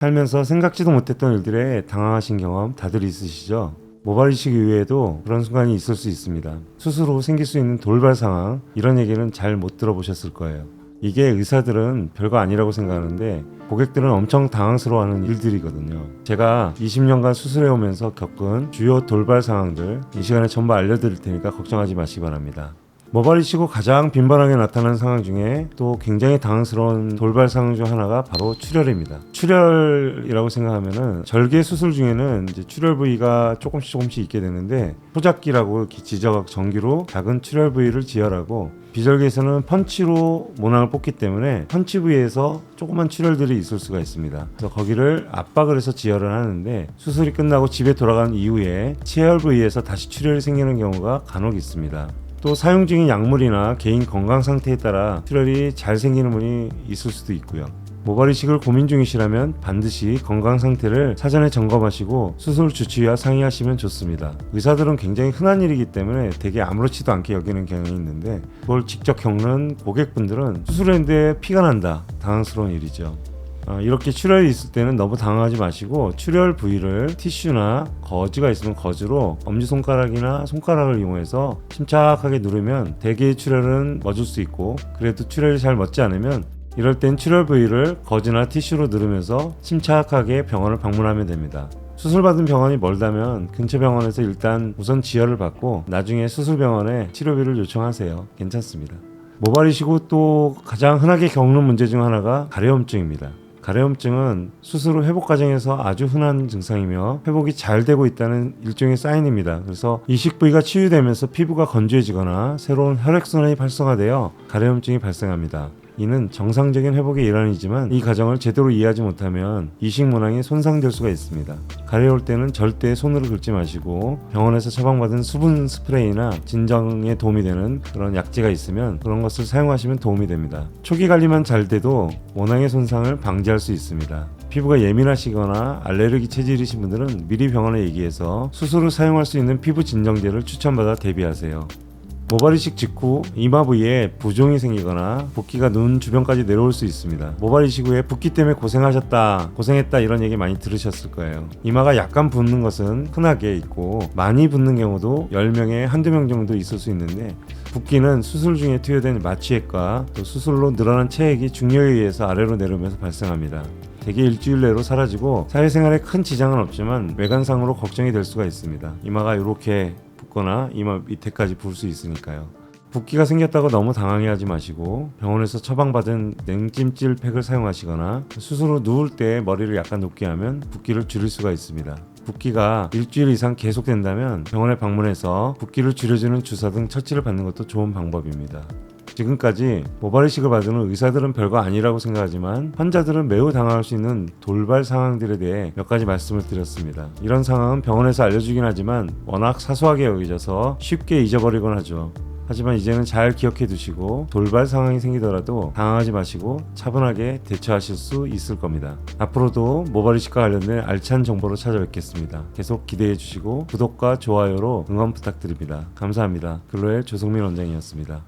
살면서 생각지도 못했던 일들에 당황하신 경험 다들 있으시죠? 모발 이식 이후에도 그런 순간이 있을 수 있습니다. 후 생길 수 있는 돌발 상황, 이런 얘기는 잘 못 들어보셨을 거예요. 이게 의사들은 별거 아니라고 생각하는데 고객들은 엄청 당황스러워하는 일들이거든요. 제가 20년간 수술해 오면서 겪은 주요 돌발 상황들 이 시간에 전부 알려드릴 테니까 걱정하지 마시기 바랍니다. 치고 가장 빈번하게 나타나는 상황 중에 또 굉장히 당황스러운 돌발 상황 중 하나가 바로 출혈입니다. 출혈이라고 생각하면은 절개 수술 중에는 이제 출혈 부위가 조금씩 조금씩 있게 되는데 포잡기라고 지저각 전기로 작은 출혈 부위를 지혈하고 비절개에서는 펀치로 모낭을 뽑기 때문에 펀치 부위에서 조그만 출혈들이 있을 수가 있습니다. 그래서 거기를 압박을 해서 지혈을 하는데 수술이 끝나고 집에 돌아간 이후에 치열 부위에서 다시 출혈이 생기는 경우가 간혹 있습니다. 또 사용 중인 약물이나 개인 건강 상태에 따라 출혈이 잘 생기는 분이 있을 수도 있고요. 모발 이식을 고민 중이시라면 반드시 건강 상태를 사전에 점검하시고 수술 주치의와 상의하시면 좋습니다. 의사들은 굉장히 흔한 일이기 때문에 되게 아무렇지도 않게 여기는 경향이 있는데 그걸 직접 겪는 고객분들은 수술했는데 피가 난다. 당황스러운 일이죠. 어, 이렇게 출혈이 있을 때는 너무 당황하지 마시고 출혈 부위를 티슈나 거즈가 있으면 거즈로 엄지손가락이나 손가락을 이용해서 침착하게 누르면 대개의 출혈은 멎을 수 있고 그래도 출혈이 잘 멎지 않으면 이럴 땐 출혈 부위를 거즈나 티슈로 누르면서 침착하게 병원을 방문하면 됩니다. 수술받은 병원이 멀다면 근처 병원에서 일단 우선 지혈을 받고 나중에 수술병원에 치료비를 요청하세요. 괜찮습니다. 모발이시고 또 가장 흔하게 겪는 문제 중 하나가 가려움증입니다. 가려움증은 후 회복 과정에서 아주 흔한 증상이며 회복이 잘 되고 있다는 일종의 사인입니다. 그래서 이식 부위가 치유되면서 피부가 건조해지거나 새로운 혈액순환이 활성화되어 가려움증이 발생합니다. 이는 정상적인 회복의 일환이지만 이 과정을 제대로 이해하지 못하면 이식 문항이 손상될 수가 있습니다. 가려울 때는 절대 손으로 긁지 마시고 병원에서 처방받은 수분 스프레이나 진정에 도움이 되는 그런 약제가 있으면 그런 것을 사용하시면 도움이 됩니다. 초기 관리만 잘 돼도 모낭의 손상을 방지할 수 있습니다. 피부가 예민하시거나 알레르기 체질이신 분들은 미리 병원에 얘기해서 수술 후 사용할 수 있는 피부 진정제를 추천받아 대비하세요. 모발 이식 직후 이마 부위에 부종이 생기거나 붓기가 눈 주변까지 내려올 수 있습니다. 모발 이식 후에 붓기 때문에 고생하셨다, 고생했다 이런 얘기 많이 들으셨을 거예요. 이마가 약간 붓는 것은 흔하게 있고 많이 붓는 경우도 10명에 한두 명 정도 있을 수 있는데 붓기는 수술 중에 투여된 마취액과 또 수술로 늘어난 체액이 중력에 의해서 아래로 내려오면서 발생합니다. 대개 일주일 내로 사라지고 사회생활에 큰 지장은 없지만 외관상으로 걱정이 될 수가 있습니다. 이마가 이렇게 붓거나 이마 밑에까지 부을 수 있으니까요. 붓기가 생겼다고 너무 당황해하지 마시고 병원에서 처방받은 냉찜질 팩을 사용하시거나 후 누울 때 머리를 약간 높게 하면 붓기를 줄일 수가 있습니다. 붓기가 일주일 이상 계속된다면 병원에 방문해서 붓기를 줄여주는 주사 등 처치를 받는 것도 좋은 방법입니다. 지금까지 모발 이식을 받는 의사들은 별거 아니라고 생각하지만 환자들은 매우 당황할 수 있는 돌발 상황들에 대해 몇 가지 말씀을 드렸습니다. 이런 상황은 병원에서 알려주긴 하지만 워낙 사소하게 여겨져서 쉽게 잊어버리곤 하죠. 하지만 이제는 잘 기억해 두시고 돌발 상황이 생기더라도 당황하지 마시고 차분하게 대처하실 수 있을 겁니다. 앞으로도 모발 이식과 관련된 알찬 정보로 찾아뵙겠습니다. 계속 기대해 주시고 구독과 좋아요로 응원 부탁드립니다. 감사합니다. 글로엘 조성민 원장이었습니다.